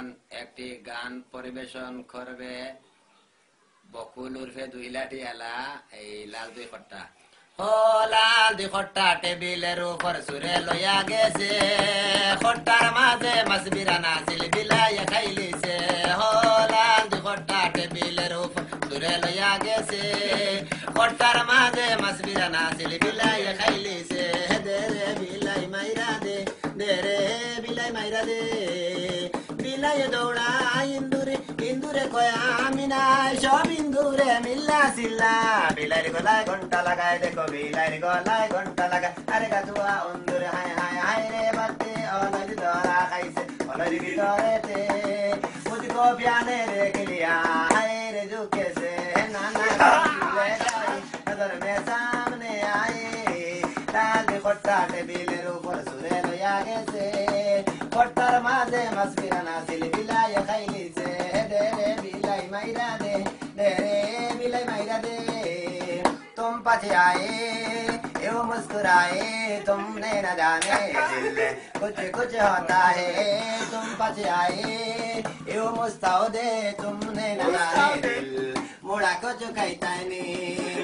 এখন একটি গান পরিবেশন করবে বকুল উর্ফে দুই লাঠি এলা, এই লাল দুই খট্টা। ও লাল দুই খট্টা টেবিলের উপর সুরে লইয়া গেছে। খট্টার মাঝে মাছ বিরানা বিলাইয়া খাইলিছে। ও লাল দুই খট্টা টেবিলের উপর সুরে লইয়া গেছে। খট্টার মাঝে মাছ বিরানা বিলাইয়া খাইলিছে। দে রে, বিলাই মাইরা দে দে রে, বিলাই মাইরা দে। বিলাই দৌড়া ইন্দুরে ইন্দুরে কয়া আমি নাই সব ইন্দুরে মিল্লা সিল্লা বিলাইর গলায় ঘণ্টা লাগায় দেখো বিলাইর গলায় ঘণ্টা লাগায় আরে গাছুয়া অন্দুরে হায় হায় হায় রে বাতে অলরি ধরা খাইছে অলরি ভিতরেতে মুঝকো প্যানে রেখ লিয়া হায় রে ঝুঁকেছে না না নজর মে সামনে আয়ে লাল খট্টা টেবিলের উপর সুরে লইয়া গেছে Kortlar made masbira nasil bilay khayli se dere bilay mayra de dere bilay mayra de तुम पछ आए एवं मुस्कुराए तुमने न जाने दिल कुछ कुछ होता है. तुम पछ आए एवं मुस्ताओ दे तुमने न जाने दिल. मुड़ा को चुकाई तानी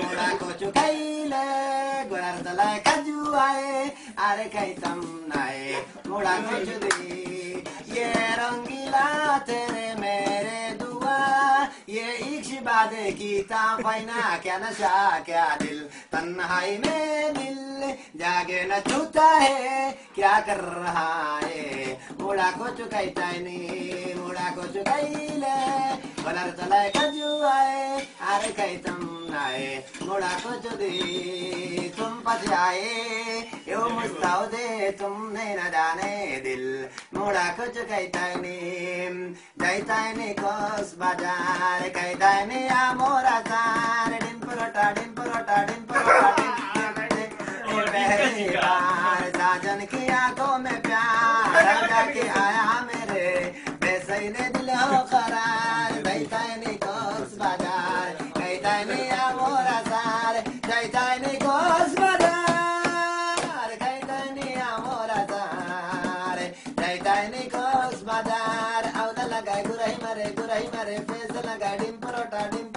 मुड़ा को चुकाई ले गुड़ा तला खजू आए अरे कई तम नाए मुड़ा को चुदी ये रंगीला तेरे मेरे दुआ। ये इश्क बादे की ताफैना क्या नशा, क्या दिल। तन्हाई में दिल जागे न छूता है, क्या कर रहा है? मुड़ा को चुकाई टाइनी मुड़ा को चुकाई ले बलर तलाय कजू आए, अरे कई तुम नाए मुड़ा को चुदी तुम पछ आए दे तुमने न जाने दिल। मुड़ा कुछ कहतायनी जैतायनी कोस बाज़ार कहतायनी आ मोरा सार। डिन परोटा डिन परोटा डिन परोटा पहली बार। साजन की आँखों में प्यार। राजा की आया मेरे बेसई ने दिल हो करार। नहीं कोस बाज़ार कहतायनी आ मोरा सार। जैतायनी عینی کاس مادر او دلګای ګورای مره ګورای مره فیصله ګاډیم پروټا ډیم